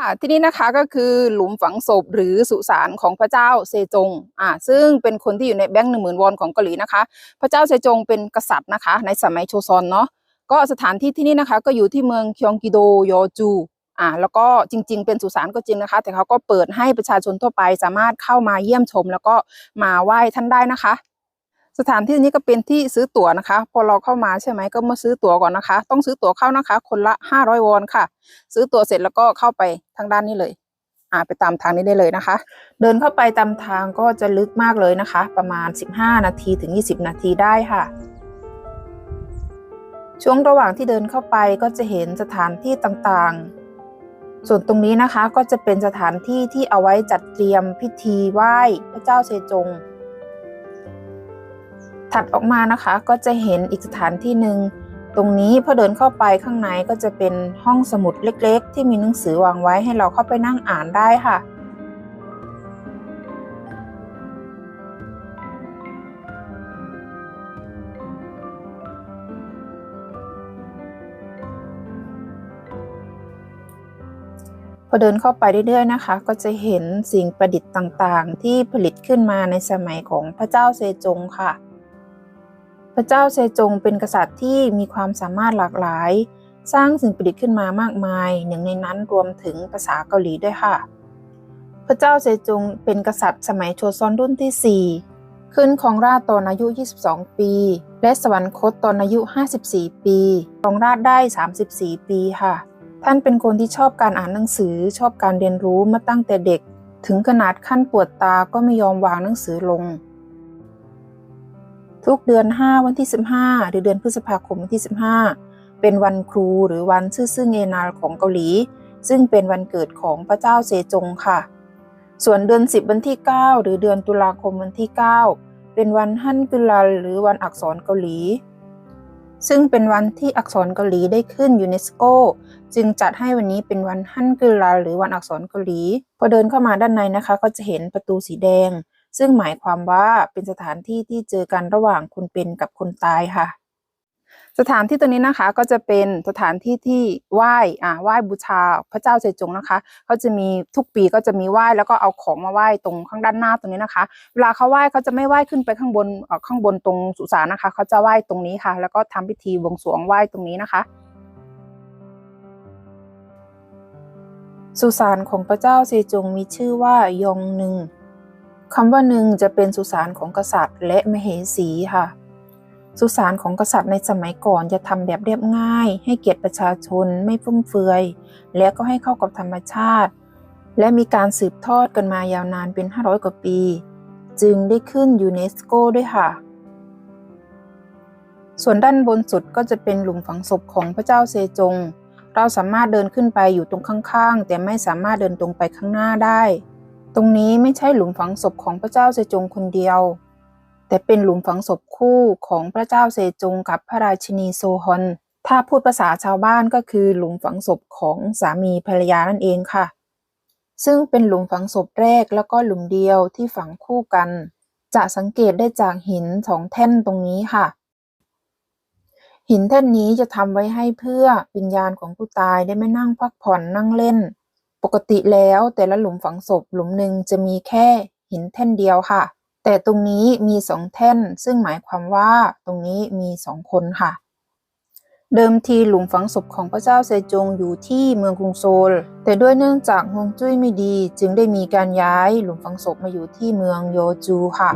อ่าที่นี่นะคะก็คือหลุมฝังศพหรือสุสานของพระเจ้าเซจงอ่าซึ่งเป็นคนที่อยู่ในแบงค์หนึ่งหมื่นวอนของเกาหลีนะคะ พระเจ้าเซจงเป็นกษัตริย์นะคะ ในสมัยโชซอนเนาะก็สถานที่ที่นี่นะคะ ก็อยู่ที่เมืองคยองกิโดโยจูอ่าแล้วก็จริง ๆ เป็นสุสานก็จริงนะคะ แต่เขาก็เปิดให้ประชาชนทั่วไปสามารถเข้ามาเยี่ยมชม แล้วก็มาไหว้ท่านได้นะคะ สถานที่นี้ก็เป็นที่ซื้อตั๋วนะคะ พอเราเข้ามาใช่ไหมก็มาซื้อตั๋วก่อนนะคะ ต้องซื้อตั๋วเข้านะคะ คนละห้าร้อยวอนค่ะ ซื้อตั๋วเสร็จแล้วก็เข้าไปทางด้านนี้เลย อ่าไปตามทางนี้ได้เลยนะคะ เดินเข้าไปตามทางก็จะลึกมากเลยนะคะ ประมาณ 15 นาทีถึง 20 นาทีได้ค่ะ ช่วงระหว่างที่เดินเข้าไปก็จะเห็นสถานที่ต่างๆ ส่วนตรงนี้นะคะก็จะเป็นสถานที่ที่เอาไว้จัดเตรียมพิธีไหว้พระเจ้าเซจง ถัดออกมานะคะก็จะเห็นอีกสถานที่หนึ่งตรงนี้พอเดินเข้าไปข้างในก็จะเป็นห้องสมุดเล็ก ๆ ที่มีหนังสือวางไว้ให้เราเข้าไปนั่งอ่านได้ค่ะ พอเดินเข้าไปเรื่อยๆนะคะ ก็จะเห็นสิ่งประดิษฐ์ต่างๆ ที่ผลิตขึ้นมาในสมัยของพระเจ้าเซจงค่ะ พระเจ้าเซจงเป็นกษัตริย์ที่มีความสามารถหลากหลาย สร้างสิ่งประดิษฐ์ขึ้นมามากมาย หนึ่งในนั้นรวมถึงภาษาเกาหลีด้วยค่ะ พระเจ้าเซจงเป็นกษัตริย์สมัยโชซอนรุ่นที่ 4 ขึ้นของราชตอนอายุ 22 ปี และสวรรคตตอนอายุ 54 ปีครองราชได้ 34 ปีค่ะ ท่านเป็นคนที่ชอบการอ่านหนังสือชอบการเรียนรู้มาตั้งแต่เด็ก ถึงขนาดขั้นปวดตาก็ไม่ยอมวางหนังสือลง ทุกเดือน 5 วันที่ 15 หรือเดือนพฤษภาคมวันที่ 15 เป็นวันครูหรือวันซื่อซึ่งเอนาลของเกาหลี ซึ่งเป็นวันเกิดของพระเจ้าเซจงค่ะ ส่วนเดือน 10 วันที่ 9 หรือเดือนตุลาคมวันที่ 9 เป็นวันฮั่นกึลาหรือวันอักษรเกาหลี ซึ่งเป็นวันที่อักษรเกาหลีได้ขึ้นยูเนสโกจึงจัดให้วันนี้เป็นวันฮั่นกึลาหรือวันอักษรเกาหลี พอเดินเข้ามาด้านในนะคะ ก็จะเห็นประตูสีแดง ซึ่งหมายความว่าเป็นสถานที่ที่เจอกันระหว่างคนเป็นกับคนตายค่ะ สถานที่ตัวนี้นะคะก็จะเป็นสถานที่ที่ไหว้อ่าไหว้บูชาพระเจ้าเซจงนะคะเขาจะมีทุกปีก็จะมีไหว้แล้วก็เอาของมาไหว้ตรงข้างด้านหน้าตรงนี้นะคะ เวลาเขาไหว้เขาจะไม่ไหว้ขึ้นไปข้างบนอ่อข้างบนตรงสุสานนะคะเขาจะไหว้ตรงนี้ค่ะ แล้วก็ทำพิธีบวงสรวงไหว้ตรงนี้นะคะสุสานของพระเจ้าเซจงมีชื่อว่ายองหนึ่ง คำว่าหนึ่งจะเป็นสุสานของกษัตริย์ และมเหสีค่ะ สุสานของกษัตริย์ในสมัยก่อนจะทำแบบเรียบง่าย ให้เกียรติประชาชนไม่ฟุ่มเฟือย และก็ให้เข้ากับธรรมชาติ และมีการสืบทอดกันมายาวนานเป็น 500 กว่าปี จึงได้ขึ้นยูเนสโกด้วยค่ะ ส่วนด้านบนสุดก็จะเป็นหลุมฝังศพของพระเจ้าเซจง เราสามารถเดินขึ้นไปอยู่ตรงข้างๆ แต่ไม่สามารถเดินตรงไปข้างหน้าได้ ตรงนี้ไม่ใช่หลุมฝังศพของพระเจ้าเซจงคนเดียว แต่เป็นหลุมฝังศพคู่ของพระเจ้าเซจงกับพระราชินีโซฮอน ถ้าพูดภาษาชาวบ้านก็คือหลุมฝังศพของสามีภรรยานั่นเองค่ะ ซึ่งเป็นหลุมฝังศพแรกแล้วก็หลุมเดียวที่ฝังคู่กัน จะสังเกตได้จากหินสองแท่นตรงนี้ค่ะ หินแท่นนี้จะทำไว้ให้เพื่อวิญญาณของผู้ตายได้ไม่นั่งพักผ่อนนั่งเล่น ปกติแล้วแต่ละหลุมฝังศพหลุมหนึ่งจะมีแค่หินแท่นเดียวค่ะ แต่ตรงนี้มีสองแท่น ซึ่งหมายความว่าตรงนี้มีสองคนค่ะ เดิมทีหลุมฝังศพของพระเจ้าเซจงอยู่ที่เมืองกรุงโซล แต่ด้วยเนื่องจากฮวงจุ้ยไม่ดี จึงได้มีการย้ายหลุมฝังศพมาอยู่ที่เมืองโยจูค่ะ